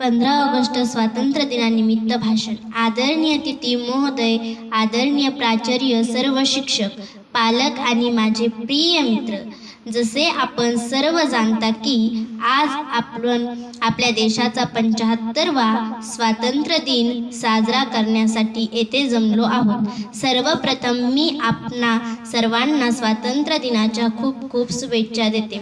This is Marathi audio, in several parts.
पंधरा ऑगस्ट स्वातंत्र्य दिनानिमित्त भाषण. आदरणीय तिथी महोदय आदरणीय प्राचार्य सर्व शिक्षक पालक आणि माझे प्रिय मित्र. जसे आपण सर्व जाणता की आज आपण आपल्या देशाचा पंचाहत्तरवा स्वातंत्र्य दिन साजरा करण्यासाठी येथे जमलो आहोत. सर्वप्रथम मी आपणा सर्वांना स्वातंत्र्य दिनाच्या खूप खूप शुभेच्छा देते.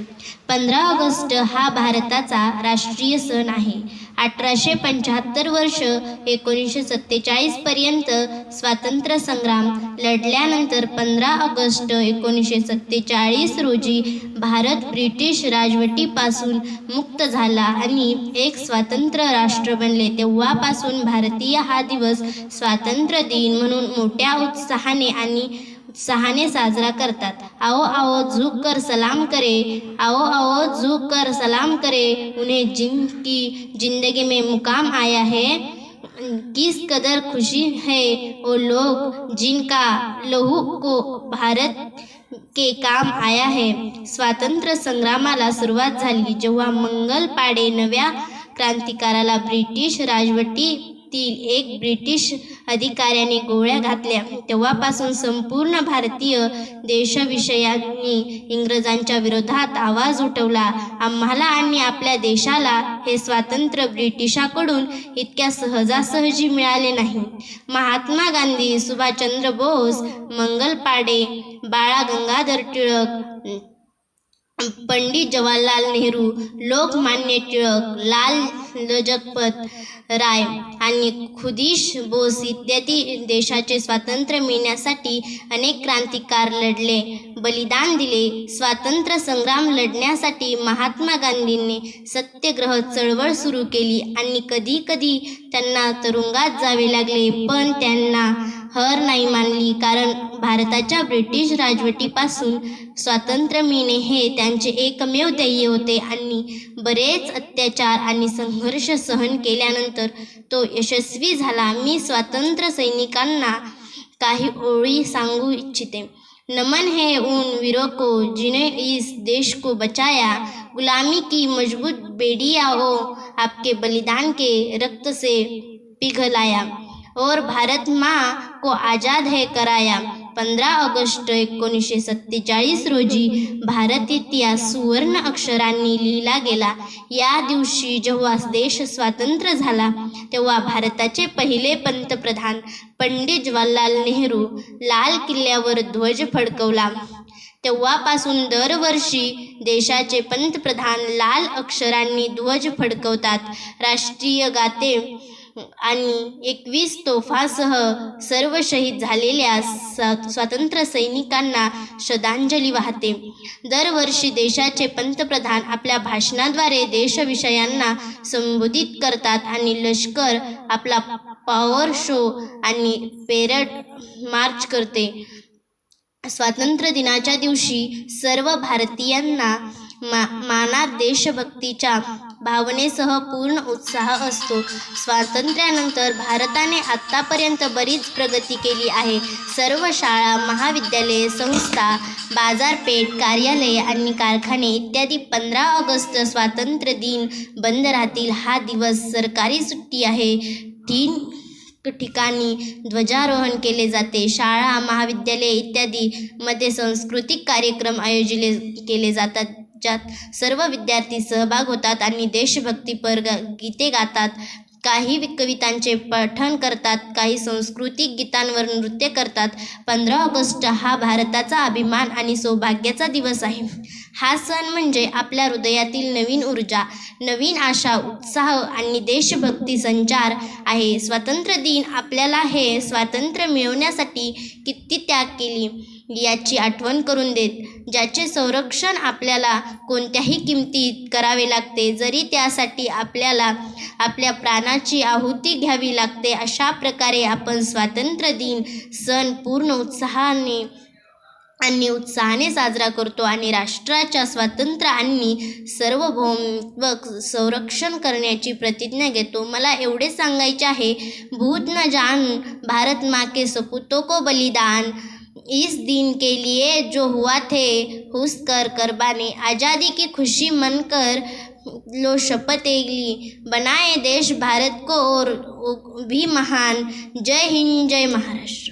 पंधरा ऑगस्ट हा भारताचा राष्ट्रीय सण आहे. अठराशे पंच्याहत्तर वर्ष एकोणीसशे सत्तेचाळीस पर्यंत स्वातंत्र्य संग्राम लढल्यानंतर पंधरा ऑगस्ट एकोणीसशे सत्तेचाळीस रोजी भारत ब्रिटिश राजवटीपासून मुक्त झाला आणि एक स्वतंत्र राष्ट्र बनले. तेव्हापासून भारतीय हा दिवस स्वातंत्र्य दिन म्हणून मोठ्या उत्साहाने आणि उत्साहाने साजरा करतात. आओ आओ झुक कर सलाम करे आओ आओ झुक कर सलाम करे उन्हें जिनकी जिंदगी में मुकाम आया है किस कदर खुशी है वो लोग जिनका लहू को भारत के काम आया है। स्वातंत्र्य संग्रामाला सुरुवात झाली जेव्हा मंगल पाडे नव्या क्रांतिकाराला ब्रिटिश राजवटी राजवटीतील एक ब्रिटिश अधिकाऱ्याने गोळ्या घातल्या. तेव्हापासून संपूर्ण भारतीय देशविषयांनी इंग्रजांच्या विरोधात आवाज उठवला. आम्हाला आणि आपल्या देशाला हे स्वातंत्र्य ब्रिटिशाकडून इतक्या सहजासहजी मिळाले नाही. महात्मा गांधी सुभाषचंद्र बोस मंगल पाडे बाळा गंगाधर टिळक पंडित जवाहरलाल नेहरू लोकमान्य टिळक लाल लजपत राय आणि खुदीश बोस इत्यादी देशाचे स्वातंत्र्य मिळण्यासाठी अनेक क्रांतिकार लढले. बलिदान दिले. स्वातंत्र्य संग्राम लढण्यासाठी महात्मा गांधींनी सत्याग्रह चळवळ सुरू केली आणि कधी कधी त्यांना तुरुंगात जावे लागले पण त्यांना हर नाही नाही कारण भारताच्या ब्रिटिश राजवटीपासून स्वातंत्र्य मिळणे हे त्यांचे एकमेव ध्येय होते आणि बरेच अत्याचार आणि संघर्ष सहन केल्यानंतर तो यशस्वी झाला. मी स्वातंत्र्य सैनिकांना काही ओळी सांगू इच्छिते. नमन है उन वीरों को जिन्हें इस देश को बचाया. गुलामी की मजबूत बेड़िया हो आपके बलिदान के रक्त से पिघलाया। और भारत माँ को आज़ाद है कराया। पंधरा ऑगस्ट एकोणीसशे सत्तेचाळीस रोजी भारत इतिहास सुवर्ण अक्षरांनी लिहिला गेला। या दिवशी जेव्हा देश स्वातंत्र्य झाला तेव्हा भारताचे पहिले पंतप्रधान पंडित जवाहरलाल नेहरू लाल किल्ल्यावर ध्वज फडकवला। तेव्हापासून दरवर्षी देशाचे पंतप्रधान लाल अक्षरांनी ध्वज फडकवतात। राष्ट्रीय गाते आणि एकवीस तोफासह सर्व शहीद झालेल्या स स्वातंत्र्य सैनिकांना श्रद्धांजली वाहते. दरवर्षी देशाचे पंतप्रधान आपल्या भाषणाद्वारे देशविषयांना संबोधित करतात आणि लष्कर आपला पॉवर शो आणि पेरड मार्च करते. स्वातंत्र्य दिनाच्या दिवशी सर्व भारतीयांना मा मानात देशभक्तीच्या भावनेसह पूर्ण उत्साह असतो. स्वातंत्र्यानंतर भारताने आत्तापर्यंत बरीच प्रगती केली आहे. सर्व शाळा महाविद्यालये संस्था बाजारपेठ कार्यालये आणि कारखाने इत्यादी पंधरा ऑगस्ट स्वातंत्र्य दिन बंद राहतील. हा दिवस सरकारी सुट्टी आहे. तीन ठिकाणी ध्वजारोहण केले जाते. शाळा महाविद्यालये इत्यादी मध्ये सांस्कृतिक कार्यक्रम आयोजिले केले जातात. ज्यात सर्व विद्यार्थी सहभाग होतात आणि देशभक्तीपर गीते गातात. काही कवितांचे पठण करतात काही सांस्कृतिक गीतांवर नृत्य करतात. पंधरा ऑगस्ट हा भारताचा अभिमान आणि सौभाग्याचा दिवस आहे. हा सण म्हणजे आपल्या हृदयातील नवीन ऊर्जा नवीन आशा उत्साह आणि देशभक्ती संचार आहे. स्वातंत्र्य दिन आपल्याला हे स्वातंत्र्य मिळवण्यासाठी किती त्याग केली? याची आठवण करून देत. ज्याचे संरक्षण आपल्याला कोणत्याही किमतीत करावे लागते जरी त्यासाठी आपल्याला आपल्या प्राणाची आहुती घ्यावी लागते अशा प्रकारे आपण स्वातंत्र्य दिन सण पूर्ण उत्साहाने आणि उत्साहाने साजरा करतो आणि राष्ट्राच्या स्वातंत्र्य आणि सार्वभौमत्व संरक्षण करण्याची प्रतिज्ञा घेतो. मला एवढे सांगायचे आहे भूत न जान भारत माके सपुतो को बलिदान इस दिन के लिए जो हुआ थे, हुस कर करबाने। आज़ादी की खुशी मन कर लो शपथें ली बनाए देश भारत को और भी महान। जय हिंद, जय महाराष्ट्र।